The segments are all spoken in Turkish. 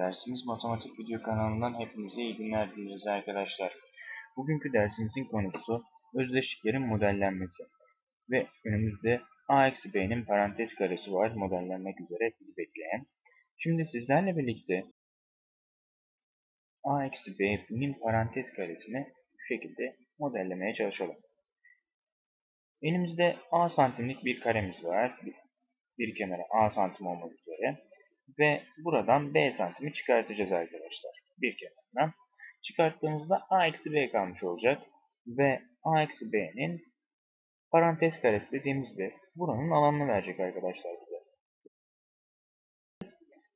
Dersimiz Matematik Video kanalından hepinize iyi günler diliyoruz arkadaşlar. Bugünkü dersimizin konusu özdeşliklerin modellenmesi. Ve önümüzde a eksi b'nin parantez karesi var modellenmek üzere bizi bekleyen. Şimdi sizlerle birlikte a eksi b'nin parantez karesini bu şekilde modellemeye çalışalım. Elimizde a santimlik bir karemiz var. Bir kenara a santim olmak üzere ve buradan b santimi çıkartacağız arkadaşlar. Bir kenarından. Çıkarttığımızda a eksi b kalmış olacak. Ve a eksi b'nin parantez karesi dediğimizde buranın alanını verecek arkadaşlar bize.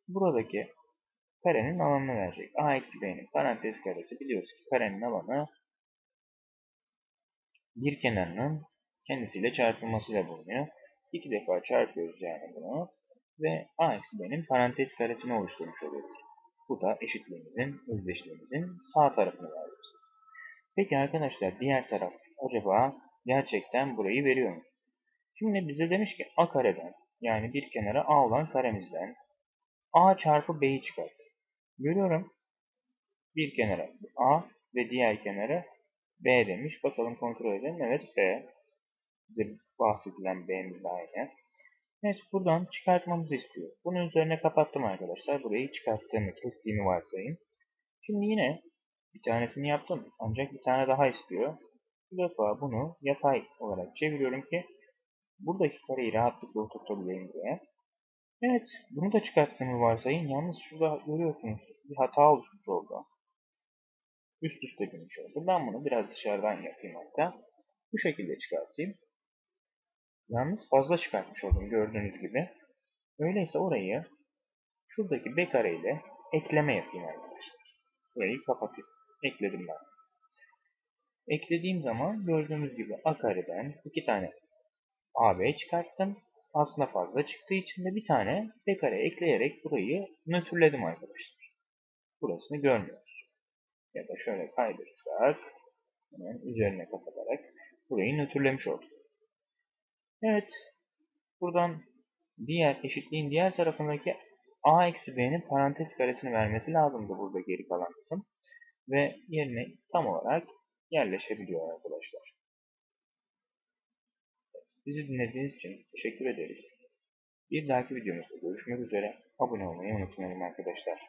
Buradaki karenin alanını verecek. a eksi b'nin parantez karesi biliyoruz ki karenin alanı bir kenarının kendisiyle çarpılmasıyla bulunuyor. İki defa çarpıyoruz yani bunu ve a eksi b'nin parantez karesini oluşturmuş oluyoruz. Bu da eşitliğimizin, özdeşliğimizin sağ tarafını veriyoruz. Peki arkadaşlar diğer taraf acaba gerçekten burayı veriyor mu? Şimdi bize demiş ki a kareden yani bir kenara a olan karemizden a çarpı b'yi çıkart. Görüyorum bir kenara a ve diğer kenara b demiş. Bakalım kontrol edelim. Evet b. Bize bahsedilen b'miz aynı. Evet buradan çıkartmamızı istiyor. Bunun üzerine kapattım arkadaşlar. Burayı çıkarttığımı, kestiğimi varsayın. Şimdi yine bir tanesini yaptım. Ancak bir tane daha istiyor. Bu defa bunu yatay olarak çeviriyorum ki buradaki kareyi rahatlıkla oturtabileyim buraya. Evet bunu da çıkarttığımı varsayın. Yalnız şurada görüyorsunuz bir hata oluşmuş oldu. Üst üste binmiş oldu. Ben bunu biraz dışarıdan yapayım hatta. Bu şekilde çıkartayım. Yalnız fazla çıkartmış oldum gördüğünüz gibi. Öyleyse orayı şuradaki b kare ile ekleme yapayım arkadaşlar. Burayı kapatayım. Ekledim ben. Eklediğim zaman gördüğünüz gibi a kareden iki tane ab çıkarttım. Aslında fazla çıktığı için de bir tane b kare ekleyerek burayı nötrledim arkadaşlar. Burasını görmüyoruz. Ya da şöyle kaydırırsak üzerine kapatarak burayı nötrlemiş olduk. Evet. Buradan diğer eşitliğin diğer tarafındaki a eksi b'nin parantez karesini vermesi lazımdı burada geri kalan kısım. Ve yerine tam olarak yerleşebiliyor arkadaşlar. Bizi dinlediğiniz için teşekkür ederiz. Bir dahaki videomuzda görüşmek üzere. Abone olmayı unutmayın arkadaşlar.